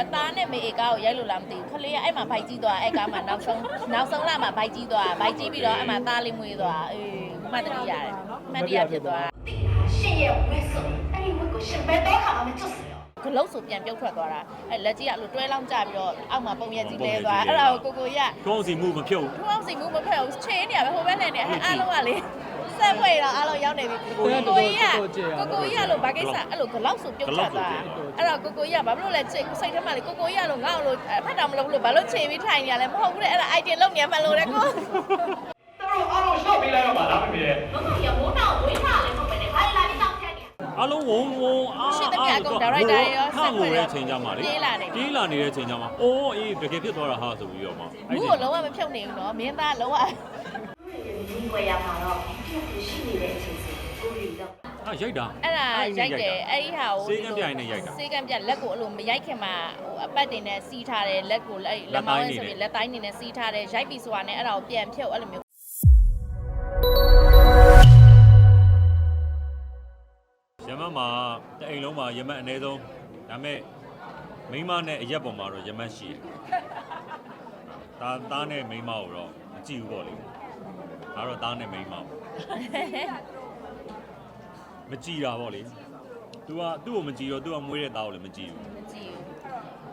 အသားနဲ့မေအေကားကိုရိုက်လို့လားမသိဘူးခလေးကအဲ့မှာဘိုက်ကြီးသွားအဲ့ကားမှာနောက်ဆုံးနောက်ဆုံးလာမှာဘိုက်ကြီးသွားဘိုက်ကြီးပြီးတော့အဲ့မှာသားလေးမွေးသွားအေးမှတ်တရရတယ်မှတ်တရဖြစ်သွားရှင်ရဲ့ဝက်ဆိုအဲ့ဒီဝက်ကိုရှင်ပဲတော့ခါမှမချွတ် ဂလုတ်ဆိုပြန်ပြုတ်ထွက်သွားတာအဲ့လက်ကြီးကအဲ့လိုတွဲလောင်းကြပြီးတော့အောက်မှာပုံရက်ကြီးလဲသွားအဲ့ဒါကိုကိုကိုရကောင်းစီမှုမဖြုတ်ထူအောင်စီမှုမဖက်ဘူးချင်းနေရပဲဟိုဘက်လည်းနေအဲ့အားလုံးကလေဆက်ဖွဲ့တော့အားလုံးရောက်နေပြီကိုကိုကြီးကကိုကိုကြီးကလို့ဘာကိစ္စအဲ့လိုဂလောက်ဆိုပြုတ်ထွက်သွားအဲ့တော့ကိုကိုကြီးကဘာဖြစ်လို့လဲစိတ်စိတ်ထဲမှာလေကိုကိုကြီးကလို့ငါ့လို့ဖတ်တာမလုပ်ဘူးလို့ဘာလို့ချိန်ပြီးထိုင်နေရလဲမဟုတ်ဘူးလေအဲ့ဒါ item လုံးနေမှလို့လေကိုတို့အားလုံးရှော့ပေးလိုက်တော့ပါလားမမေရဲ့မမရမိုး အလုံးဝုံဝုံအားရှင်းသမျှအကုန် director တွေရောခန့်ငိုတဲ့ချိန်ကြမှာလေပြေးလာနေပြီပြေးလာနေတဲ့ချိန်ကြမှာအိုးအေးတကယ်ဖြစ်သွားတာဟာဆိုပြီးတော့မှဘူးကိုလုံးဝမဖြုတ်နေဘူးနော်မင်းသားလုံးဝ ဒီဝယ်ရမှာတော့ပြုတ်ပြီးရှိနေတဲ့အချိန်စီကိုရီတော့ဟာရိုက်တာအဲ့ဒါရိုက်တယ်အဲ့ဒီဟာကိုစေကံပြိုင်နဲ့ရိုက်တာ စေကံပြလက်ကိုအဲ့လိုမရိုက်ခင်မှာဟိုအပတ်တင်နဲ့စီးထားတယ်လက်ကိုအဲ့လက်မောင်းနဲ့ဆိုပြီးလက်တိုင်းနေနဲ့စီးထားတယ်ရိုက်ပြီးဆိုတာနဲ့အဲ့ဒါကိုပြန်ဖြုတ်အဲ့လိုမျိုး မတ်မှာတအိမ်လုံးမှာရမတ်အနည်းဆုံးဒါပေမဲ့မိန်းမနဲ့အရက်ပေါ်မှာတော့ရမတ်ရှိတယ်။ဒါသားနဲ့မိန်းမကိုတော့မကြည့်ဘူးပေါ့လေ။ဒါတော့သားနဲ့မိန်းမပေါ့။မကြည့်တာပေါ့လေ။ तू ကသူ့ကိုမကြည့်တော့ तू ကမွေးတဲ့သားကိုလည်းမကြည့်ဘူး မကြည့်ဘူး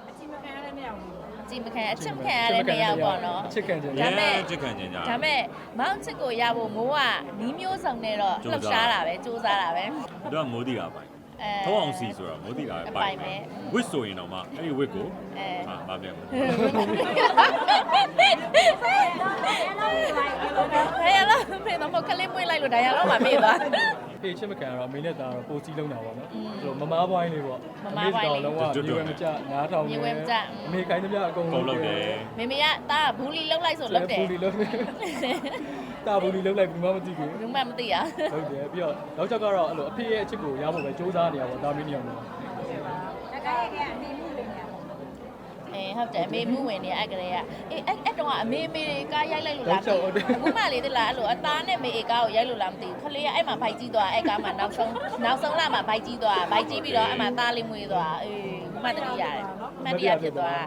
အကြည့်မခံရတဲ့နေရာအ ကြည့်မခံအချစ်မခံရတဲ့နေရာပေါ့နော်အချစ်ခံကြတယ်။ဒါပေမဲ့ရဲချစ်ခံကြကြဒါမဲ့မောင်ချစ်ကိုရဖို့မိုးကနီးမျိုးစုံနဲ့တော့လှုပ်ရှားတာပဲစူးစမ်းတာပဲ။သူကမိုးတီတာပိုင်အဲ။ထုံးအောင်စီဆိုတာမိုးတီတာပဲအပိုပိုင်င်ပဲ။ဝစ်ဆိုရင်တော့မှအဲ့ဒီဝစ်ကိုအဲဟာမပြန်ဘူးဟဲ့ရလားဖေတော့မကလေးမွေးလိုက်လို့ဒါရတော့မမေ့သွား ဖေးချစ်မကန်တော့အမေနဲ့တာတော့ပိုစီးလုံးတာပေါ့နော်อืมအဲ့လိုမမားပွိုင်းလေးပေါ့မမားပွိုင်းလေး လုံးဝမြေဝဲမကြနားထောင်မြေဝဲမကျ အမေခိုင်းသမျှအကုန်ကုန်လုပ်တယ်မေမေကတာဘူးလီလောက်လိုက်ဆိုလောက်တယ်ဘူးလီလုံးတာဘူးလီလုံးလိုက်ဘူးမမသိဘူး ဘူးမှမသိရဟုတ်တယ်ပြီးတော့နောက်ချက်ကတော့အဲ့လိုအဖေရဲ့အချစ်ကိုရဖို့ပဲစူးစမ်းနေရပါတော့ဒါမင်းညောင်တော့အဲ ဟုတ်တယ်အမေမှုဝင်နေအဲ့ကလေးကအေးအဲ့အဲ့တော့အမေမေကားရိုက်လိုက်လို့လားအခုမှလေတလားအဲ့လိုအသားနဲ့မေအေကားကိုရိုက်လို့လားမသိဘူးခလေးကအဲ့မှာဘိုက်ကြီးသွားအဲ့ကားမှာနောက်ဆုံးနောက်ဆုံးလာမှာဘိုက်ကြီးသွားဘိုက်ကြီးပြီးတော့အဲ့မှာသားလေးမွေးသွားအေးမှတ်တရရတယ်မှတ်တရဖြစ်သွား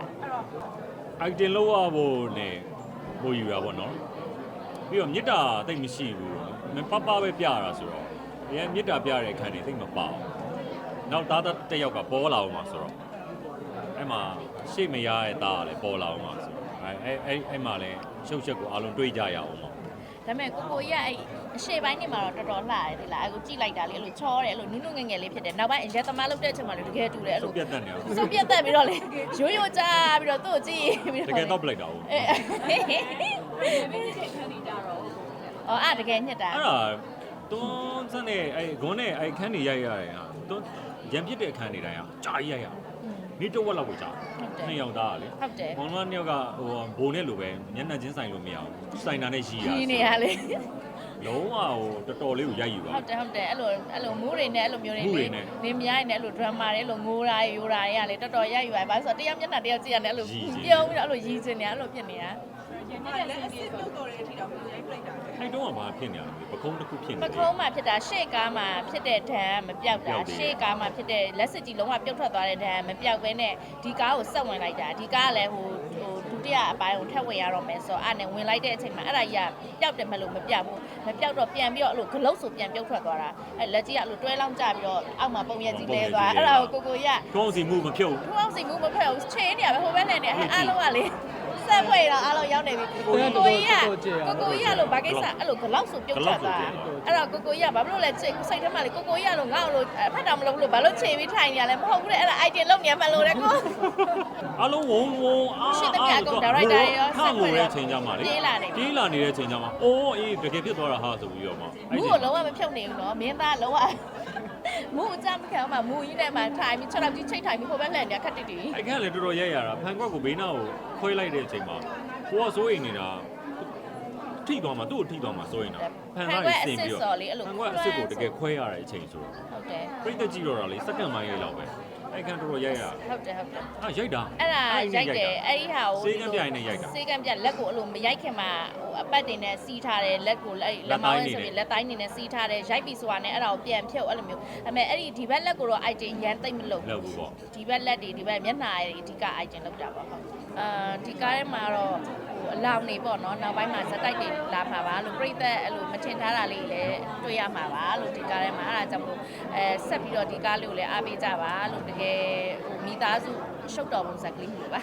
အိုက်တင်လောက်ရဖို့နဲ့ပို့ယူတာပေါ့နော်ပြီးတော့မြစ်တာတိတ်မရှိဘူးမပပပဲပြရတာဆိုတော့အရင်မြစ်တာပြတဲ့အခန်းတွေတိတ်မပေါအောင်နောက်သားတစ်ယောက်ကပေါ်လာအောင်မှာဆိုတော့အဲ့မှာ ရှေ့မရရဲ့သားကလည်းပေါ်လာအောင်မှာဆိုတော့အဲ့အဲ့အဲ့အဲ့မှာလည်းရှုပ်ချက်ကိုအားလုံးတွေးကြရအောင်ပေါ့ဒါပေမဲ့ကိုကိုကြီးကအဲ့အရှေ့ပိုင်းနေမှာတော့တော်တော်လှတယ်ဒီလားအခုကြည့်လိုက်တာလေအဲ့လိုချောတယ်အဲ့လိုနုနုငယ်ငယ်လေးဖြစ်တယ်နောက်ပိုင်းအရက်သမားလုပ်တဲ့အချိန်မှာလည်းတကယ်တူတယ်အဲ့ဆုလိုပ်ပြတ်တတ်နေအောင်စုပ်ပြတ်တက်ပြီးတော့လေရိုးရိုးကြားပြီးတော့သူ့ကိုကြည့်ပြီးတတော့ကယ်တော့ပလိုက်တာဟုတ်အဲအော်အဲ့တကယ်ညစ်တာအဲ့ဒါတွန်းစက်နဲ့အဲ့ဂွန်းနဲ့အဲ့ခန်းနေရိုက်ရတယ်ဟာတွန်းရံပြစ်တဲ့အခန်းနေတိုင်းဟာကြာကြီးရိုက်ရအောင် နေတော့ဝက်လောက်ကိုကြာဟုတ်တယ်နှစ်ယောက်သားကလေဟုတ်တယ်ဘောလုံးနှစ်ယောက်ကဟိုဘိုးနဲ့လိုပဲမျက်နှာချင်းဆိုင်လို့မရဘူးစိုင်တာနဲ့ရီရကြီးနေရလေလုံးဝဟိုတော်တော်လေးကိုရိုက်ယူပါဟုတ်တယ်ဟုတ်တယ်အဲ့လိုအဲ့လိုမူးတွေနဲ့အဲ့လိုမျိုးတွေမူးတွေနေနဲ့နေမြားနေအဲ့လို drama တွေအဲ့လိုငိုတာယူတာတွေကလေတော်တော်ရိုက်ယူရပါဆိုတော့တရားမျက်နှာတရားကြည့်ရတယ်အဲ့လိုရီကြီးပြုံးပြီးတော့အဲ့လိုရီစင်နေအဲ့လိုဖြစ်နေတာ အဲ့တော့ကဘာဖြစ်နေရလဲပကုံးတစ်ခုဖြစ်နေပခုံးမှာဖြစ်တာရှေ့ကားမှာဖြစ်တဲ့ဓာတ်မပြောက်ပြောတာက်တယ်ရှေ့ကားမှာဖြစ်တဲ့လက်စစ်ကြီးလုံးဝပြုတ်ထွက်သွားတဲ့ဓာတ်မပြောက်ဘဲနဲ့ဒီကားကိုဆက်ဝင်လိုက်တာဒီကားကလည်းဟိုဟိုဒုတိယအပိုင်းကိုထပ်ဝင်ရတော့မယ်ဆိုတော့အဲ့နဲ့ဝင်လိုက်တဲ့အချိန်မှာအဲ့ဒါကြီးကပျောက်တယ်မလို့မပြောက်ဘူးမပြောက်တော့ပြန်ပြီးတော့အဲ့လိုဂလုတ်ဆိုပြန်ပြုတ်ထွက်သွားတာအဲ့လက်ကြီးကအဲ့လိုတွဲလောင်းကြပြီးတော့အောက်မှာပုံရက်ကြီးလဲသွားအဲ့ဒါကိုကိုကိုကြီးကကောင်းစီမှုမဖြုတ်ထူအောင်စီမှုမဖက်ဘူးချင်းနေရပဲဟိုဘက်နဲ့နေအဲ့အားလုံးကလေ ဆက်ဖွဲ့တော့အားလုံးရောက်နေပြီကိုကိုကြီးကကိုကိုကြီးကလို့ဘာကိစ္စအဲ့လိုဂလောက်ဆိုပြုတ်ထွက်သွားအဲ့တော့ကိုကိုကြီးကဘာဖြစ်လို့လဲစိတ်စိတ်ထဲမှာလေကိုကိုကြီးကလို့ငါ့လို့ဖတ်တာမလုပ်ဘူးလို့ဘာလို့ချိန်ပြီးထိုင်နေရလဲမဟုတ်ဘူးလေအဲ့ဒါ item လုံးနေမှလို့လေကိုအလုံးဝုံဝုံအားရှင်းသမျှအကုန် director တွေရောခန့်ငိုတဲ့ချိန်ကြမှာလေပြေးလာနေပြီပြေးလာနေတဲ့ချိန်ကြမှာအိုးအေးတကယ်ဖြစ်သွားတာဟာဆိုပြီးတော့မှမူကိုလုံးဝမဖြုတ်နေဘူးနော်မင်းသားလုံးဝ မူအကြမ်းခံမှာမူကြီးနဲ့မှထိုင်ပြီး6လောက်ကြီးချိတ်ထိုင်ပြီးဟိုဘက်လှည့်နေခက်တိတိအဲ့ခန်းလည်းတော်တော်ရိုက်ရတာဖန်ကွက်ကိုဘေးနားကိုခွဲလိုက်တဲ့အချိန်မှာကိုကစိုးရိမ်နေတာထိသွားမှာသူ့ကိုထိသွားမှာစိုးရိမ်တာဖန်ကလည်းစင်ပြီးတော့ဖန်ကွက်အစ်စ်ကိုတကယ်ခွဲရတဲ့အချိန်ဆိုတော့ဟုတ်တယ်ပြိတ္တကြည့်တော့တာလေစက္ကန့်ပိုင်းလေးလောက်ပဲ အဲ့ခန်းတော်တော်ရိုက်ရဟုတ်တယ်ဟုတ်တယ်အာရိုက်တာအဲ့ဒါရိုက်တယ်အဲ့ဒီဟာကိုစေကံပြိုင်နဲ့ရိုက်တာစေကံပြလက်ကိုအဲ့လိုမရိုက်ခင်မှာဟိုအပတ်တင်နဲ့စီးထားတယ်လက်ကိုအဲ့လက်မောင်းနဲ့ဆိုပြီးလက်တိုင်းနေနဲ့စီးထားတယ်ရိုက်ပြီးဆိုတာနဲ့အဲ့ဒါကိုပြန်ဖြုတ်အဲ့လိုမျိုးအဲ့မဲ့အဲ့ဒီဒီဘက်လက်ကိုတော့ item ရန်သိမ့်မလို့လောက်ဘူးပေါ့ဒီဘက်လက်တွေဒီဘက်မျက်နှာတွေအဓိက item လောက်တာပါဟုတ်အာဒီကားထဲမှာတော့ဟို အလောင်းနေပေါ့နော်နောက်ပိုင်းမှာဇက်တိုက်တွေလာမှာပါလို့ပြိသက်အဲ့လိုမချင်ထားတာလေးလည်းတွေ့ရမှာပါလို့ဒီကားထဲမှာအဲ့ဒါကြောင့်မို့အဲဆက်ပြီးတော့ဒီကားလေးကိုလည်းအားပေးကြပါလို့တကယ်ဟိုမိသားစုရှုပ်တော်ပုံစံကလေးမျိုးပါ